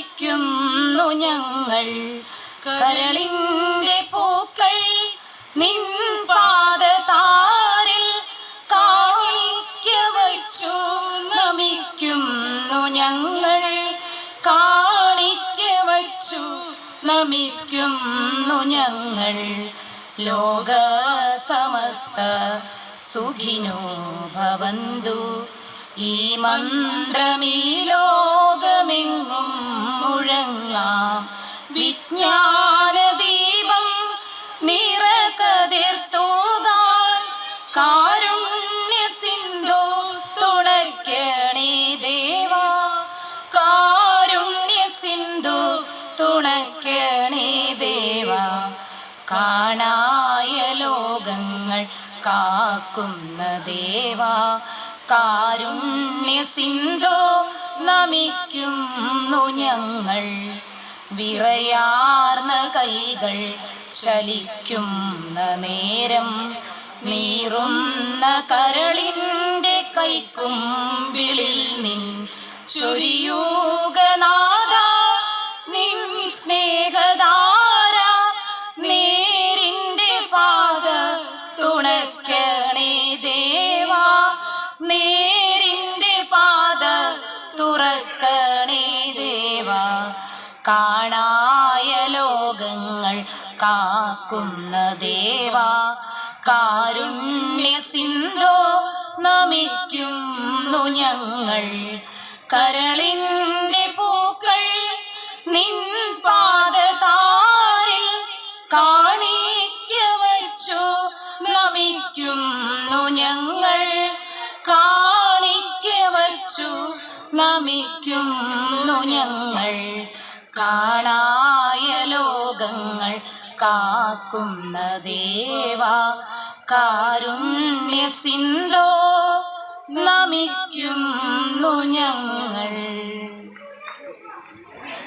നമിക്കുന്നു ഞങ്ങൾ. കരളിന്റെ പൂക്കൾ നിൻ പാദതാരിൽ കാണിക്ക വച്ചു. നമിക്കുന്നു ഞങ്ങൾ. കാണിക്ക വച്ചു. നമിക്കുന്നു ഞങ്ങൾ. ലോക സമസ്ത സുഖിനോ ഭവന്തു. ഈ മന്ത്രമീ കാണായ ലോകങ്ങൾ കാക്കുന്ന ദേവാ. കാരുണ്യ സിന്ധോ നമിക്കുന്നു ഞങ്ങൾ. വിറയാർന്ന കൈകൾ ചലിക്കുന്ന നേരം നീറുന്ന കരളിന്റെ വിളിൽ നിൻ ചൊരിയൂകനാഥ ലോകങ്ങൾ കാക്കുന്ന ദേവാ. കാരുണ്യ സിന്ധോ നമിക്കുന്നു ഞങ്ങൾ. കരളിന്റെ പൂക്കൾ നിൻ പാദതാരിൽ കാണിക്ക വച്ചു നമിക്കുന്നു ഞങ്ങൾ. കാണിക്ക വച്ചു നമിക്കുന്നു ഞങ്ങൾ. കാണായ ലോകങ്ങൾ കാക്കുന്ന ദേവാ കാരുണ്യ സിന്ധോ നമിക്കുന്നു ഞങ്ങൾ.